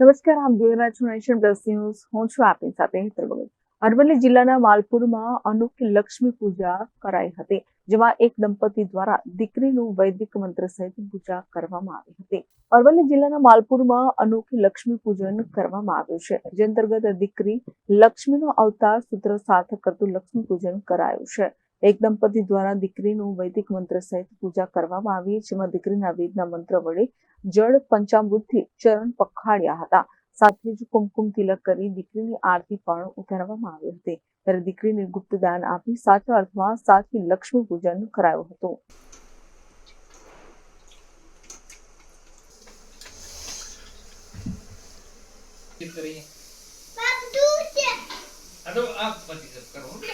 નમસ્કાર આપ જોઈ રહ્યા છો નેશન પ્લસ ન્યૂઝ. હું છું આપની સાથે હેતર ભગત. અરવલ્લી જિલ્લાના માલપુરમાં અનોખી લક્ષ્મી પૂજા કરાઈ હતી, જેમાં એક દંપતી દ્વારા દીકરીનું વૈદિક મંત્ર સહિત પૂજા કરવામાં આવી હતી. અરવલ્લી જિલ્લાના માલપુરમાં અનોખી લક્ષ્મી પૂજન કરવામાં આવ્યું છે, જે અંતર્ગત દીકરી લક્ષ્મીનો અવતાર સૂત્ર સાર્થક કરતું લક્ષ્મી પૂજન કરાયું છે. એક દંપતી દ્વારા દીકરીનું વૈદિક મંત્ર સહિત પૂજા કરવામાં આવી. જેમાં દીકરીના વેદના મંત્ર વડે જળ પંચામૃતથી ચરણ પખાડ્યા હતા. સાથે જ કુમકુમ તિલક કરી દીકરીની આરતી પણ ઉતારવામાં આવી હતી. ત્યારે દીકરીને ગુપ્તદાન આપી સાચા અર્થમાં સાચી લક્ષ્મી પૂજન કરાયું હતું. કરીએ આ તો આ પછી કરો